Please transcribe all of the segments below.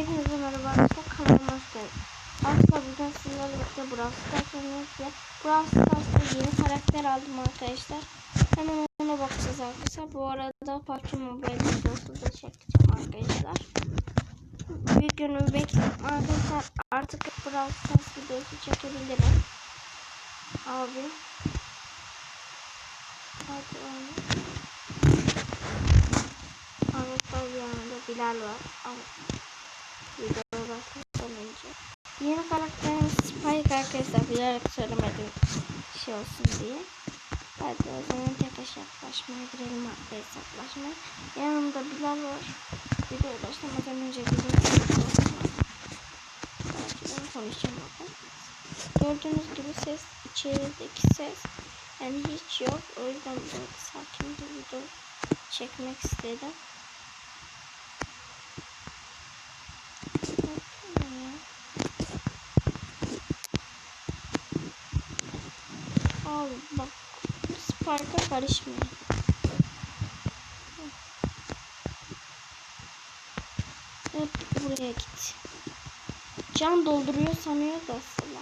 Hepinize merhaba arkadaşlar kanalıma hoş geldiniz. Arkadaşlar bugün sizlerle birlikte Brawl Stars oynuyoruz Brawl Stars'ta yeni karakter aldım arkadaşlar. Hemen ona bakacağız arkadaşlar. Bu arada PUBG Mobile videosu da çekeceğim arkadaşlar. Bir günü bekleyin arkadaşlar. Artık Brawl Stars videosu çekebilirim. Abi. Hadi onu. Arkadaşlar yanında Bilal var. Ama videoya başlamadan önce. Yeni karakterimiz Spike arkadaşlar bilerek söylemedim şey olsun diye. Hadi o zaman tek hesaplaşmaya girelim arkadaşlar hesaplaşmaya. Yanımda Bilal var. Videoya başlamadan önce bizim ben konuşacağım orada. Gördüğünüz gibi ses içerideki ses yani hiç yok. O yüzden böyle sakin bir video çekmek istedim. Abi bak Spark'a karışmıyor. Hep buraya git. Can dolduruyor sanıyor da aslında.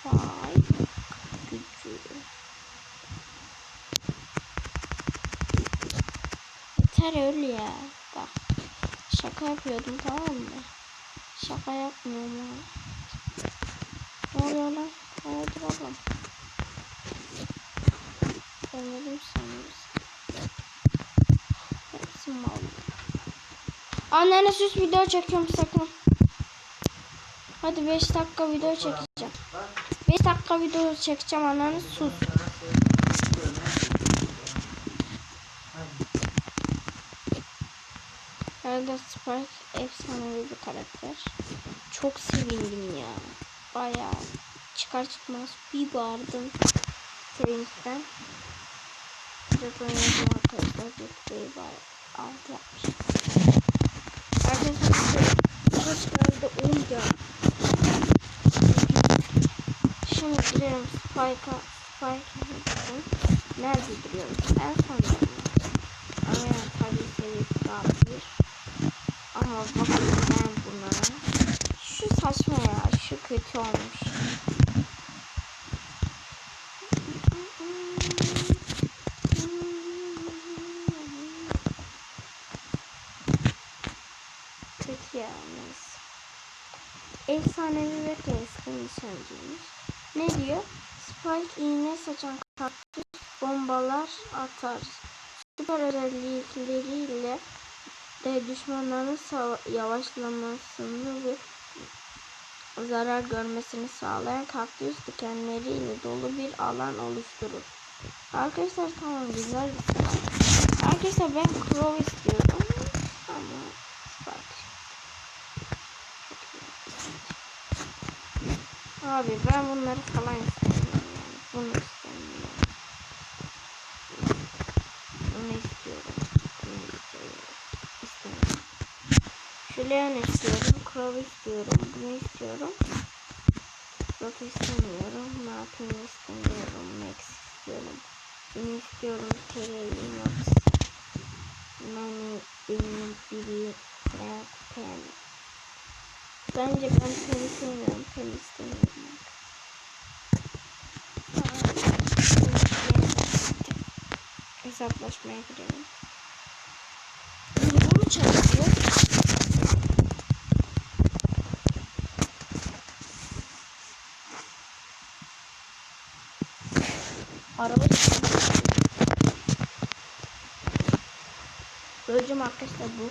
Spike gücü. Yeter öl ya. Bak. Şaka yapıyordum tamam mı? Şaka yapmıyorum ya. Ne oluyor lan? Hayırdır oğlum? Denedim sanıyoruz. Hepsi mal. Annene süs video çekiyorum sakın. Hadi 5 dakika video çekeceğim. 5 dakika video çekeceğim annene sus. Arada Spike efsanevi bir karakter. Çok sevindim ya. Bayağı çıkar çıkmaz bir bağırdım sevinçten. Oynadım arkadaşlar. Bir var. Altı yapmış. Arkadaşlar kaçlarda 10 ya. Şimdi girelim Spike'a. Spike'a Nerede duruyoruz? En son Ama yani tabii seviyesi daha bir. Ama bakın ben buna. Şu saçma ya. Şu kötü olmuş. Kötü ya neyse. Efsanevi ve keskin nişancıymış. Ne diyor? Spike iğne saçan kaktüs bombalar atar. Süper özellikleriyle de düşmanların yavaşlamasını ve zarar görmesini sağlayan kaktüs dikenleriyle dolu bir alan oluşturur. Arkadaşlar tamam güzel bir şey. Arkadaşlar ben Crow istiyorum. Ama Spike. Abi ben bunları falan istemiyorum yani. Bunu istemiyorum. Bunu istiyorum. Bunu istiyorum. İstemiyorum. Leon istiyorum. Crow istiyorum. Bunu istiyorum. Dot istemiyorum. Ne yapayım istemiyorum. Max istiyorum. Bunu istiyorum. Terry, Max. Nani, benim, Frank, Pen. Bence ben seni sevmiyorum. Seni istemiyorum. Hesaplaşmaya girelim. Bu mu? Araba Öleceğim arkadaşlar bu.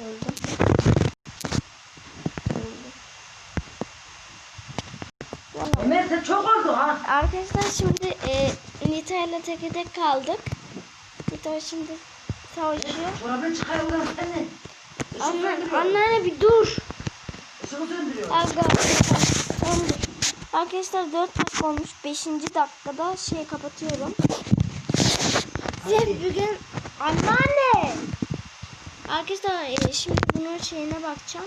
Öldüm. Öldüm. Ömer çok oldu ha. Arkadaşlar şimdi e, Nita ile teke tek kaldık. Nita şimdi savaşıyor. Çorabını çıkar ulan seni. Işığı Anne, söndürüyor. anneanne bir dur. Işığı söndürüyor. Aga. Tamam. Arkadaşlar 4 dakika olmuş. 5. dakikada şey kapatıyorum. Size bugün anneanne. Arkadaşlar e, şimdi bunun şeyine bakacağım.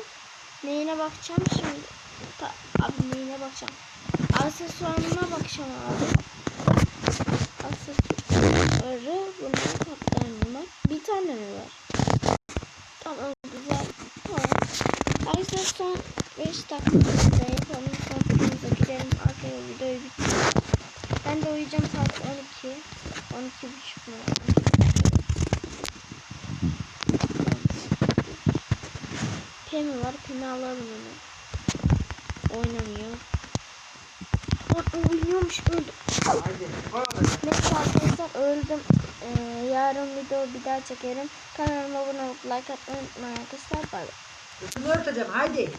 Neyine bakacağım şimdi? Ta, abi neyine bakacağım? Aksesuarına bakacağım abi. Aksesuarı bunun katlarına. Bir tane mi var? Tamam güzel. Tamam. Arkadaşlar son 5 dakikada yapalım gidelim. Arkaya videoyu bitirelim. Ben de uyuyacağım saat 12. 12 buçuk mu? Pemi var. Pemi alalım onu. Oynamıyor. Aa, Uyuyormuş öldüm. Neyse arkadaşlar öldüm. Ee, yarın video bir daha çekerim. Kanalıma abone olup like atmayı unutmayın arkadaşlar. Bay bay. Üstümü örteceğim haydi.